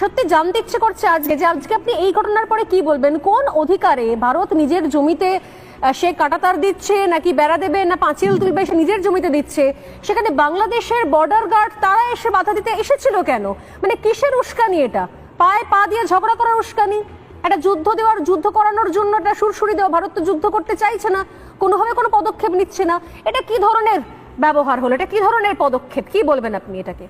সত্যি জানতে ইচ্ছে করছে আজকে যে আজকে আপনি এই ঘটনার পরে কি বলবেন? কোন অধিকারে ভারত নিজের জমিতে সে কাটাতার দিচ্ছে, নাকি বেড়া দেবে, না পাঁচিল তুলবে, সে নিজের জমিতে দিচ্ছে? সেখানে বাংলাদেশের বর্ডার গার্ড তারা এসে বাধা দিতে এসেছিল কেন? মানে কিসের উস্কানি এটা? পায়ে পা দিয়ে ঝগড়া করার উস্কানি? একটা যুদ্ধ দেওয়ার, যুদ্ধ করানোর জন্য একটা সুরসুরি দেওয়া ভারত তো যুদ্ধ করতে চাইছে না, কোনোভাবে কোনো পদক্ষেপ নিচ্ছে না। এটা কি ধরনের ব্যবহার হলো? এটা কি ধরনের পদক্ষেপ? কি বলবেন আপনি এটাকে?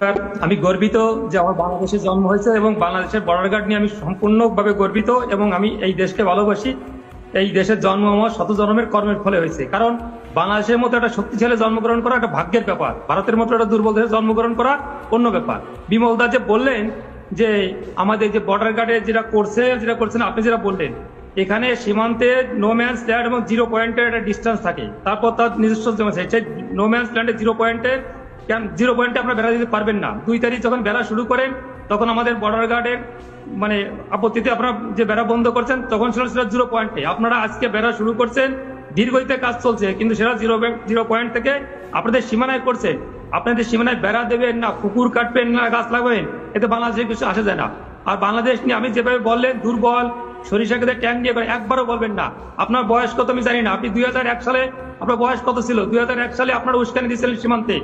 আমি গর্বিত যে আমার বাংলাদেশে জন্ম হয়েছে এবং বাংলাদেশের বর্ডার গার্ড নিয়ে আমি সম্পূর্ণভাবে গর্বিত এবং আমি এই দেশকে ভালোবাসি। এই দেশের জন্ম আমার শত জন্মের কর্মের ফলে হয়েছে। কারণ বাংলাদেশের মতো একটা শক্তিশালী জন্মগ্রহণ করা একটা ভাগ্যের ব্যাপার। ভারতের মতো একটা দুর্বল দেশে জন্মগ্রহণ করা অন্য ব্যাপার। বিমল দা যে বললেন যে আমাদের যে বর্ডার গার্ডে যেটা করছে, যেটা করছেন, আপনি যেটা বললেন এখানে সীমান্তে নো ম্যান্স ল্যান্ড এবং জিরো পয়েন্টের একটা ডিস্টেন্স থাকে। তারপর তার নিজস্ব জমা আছে, সেই নো ম্যান্স ল্যান্ডে জিরো পয়েন্টের জিরো পয়েন্টে আপনারা বেড়া দিতে পারবেন না। দুই তারিখ যখন বেড়া শুরু করেন, তখন আমাদের বর্ডার গার্ডের মানে আপত্তিতে আপনারা যে বেড়া বন্ধ করছেন, তখন ছিল সেটা জিরো পয়েন্টে আপনারা আজকে বেড়া শুরু করছেন দীর্ঘতে কাজ চলছে, কিন্তু সেটা জিরো জিরো পয়েন্ট থেকে আপনাদের সীমানায় করছে আপনাদের সীমানায় বেড়া দেবেন না কুকুর কাটবেন না, গাছ লাগাবেন, এতে বাংলাদেশে কিছু আসা যায় না। আর বাংলাদেশ নিয়ে আমি যেভাবে বললেন, দুর্বল সরিষা খেতে ট্যাং দিয়ে করে একবারও বলবেন না। আপনার বয়স কত আমি জানি না। আপনি দুই হাজার এক সালে আপনার বয়স কত ছিল? দুই হাজার এক সালে আপনার উস্কানি দিয়েছিলেন সীমান্তে।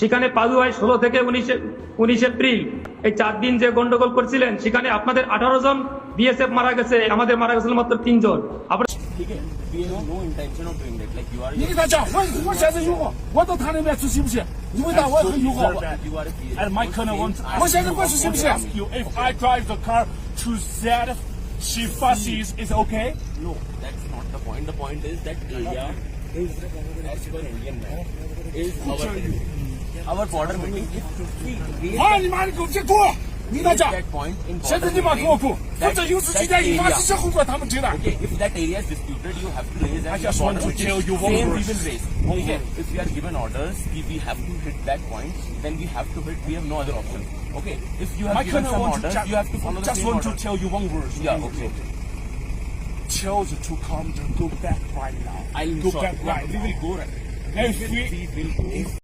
সেখানে পাদু ভাই ষোলো থেকে উনিশে উনিশ এপ্রিল এই চার দিন যে গন্ডগোল করছিলেন সেখানে আপনাদের আঠারো জন বিএসএফ মারা গেছে। আমাদের মারা গেছিল মাত্র তিনজন আপনার she fusses is okay? No, that's not the point. The point is that India is, as per Indian man. is our territory. Our border between is 50 One Ninaja, Shenzhen Jima Kuoku, such if that area is disputed, you have to raise that. I just want to raise. Okay, if we are given orders, if we have to hit that point, then we have to hit, we have no other option. Okay, if you have given some orders, you have to follow the Just want to tell you one word. Yeah, okay. Tell the two come to go back right now. I'll go back right. We will go right. If we.